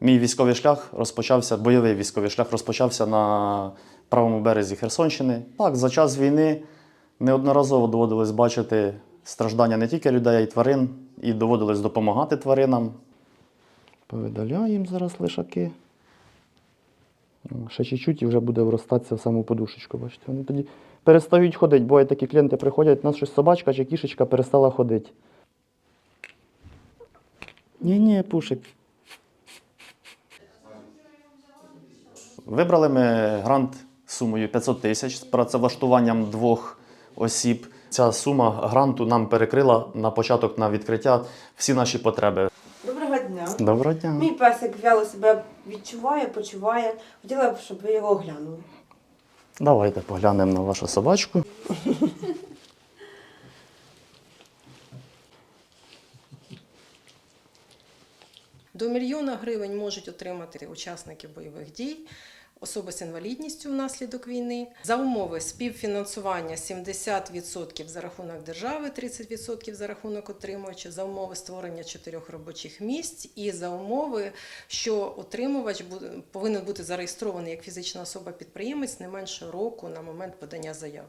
Мій військовий шлях розпочався, бойовий військовий шлях розпочався на правому березі Херсонщини. Так, за час війни неодноразово доводилось бачити страждання не тільки людей, а й тварин, і доводилось допомагати тваринам. Повидаляємо зараз лишаки. Ще чуть-чуть і вже буде вростатися в саму подушечку. Бачите, вони тоді перестають ходити. Бо такі клієнти приходять, у нас щось собачка чи кішечка перестала ходити. Ні-ні, пушик. Вибрали ми грант сумою 500 тисяч з працевлаштуванням двох осіб. Ця сума гранту нам перекрила на початок на відкриття всі наші потреби. Доброго дня. Доброго дня. Мій песик вяло себе відчуває, почуває. Хотіла б, щоб ви його оглянули. Давайте поглянемо на вашу собачку. До мільйона гривень можуть отримати учасники бойових дій, особи з інвалідністю внаслідок війни. За умови співфінансування 70% за рахунок держави, 30% за рахунок отримувача, за умови створення чотирьох робочих місць і за умови, що отримувач повинен бути зареєстрований як фізична особа-підприємець не менше року на момент подання заяви.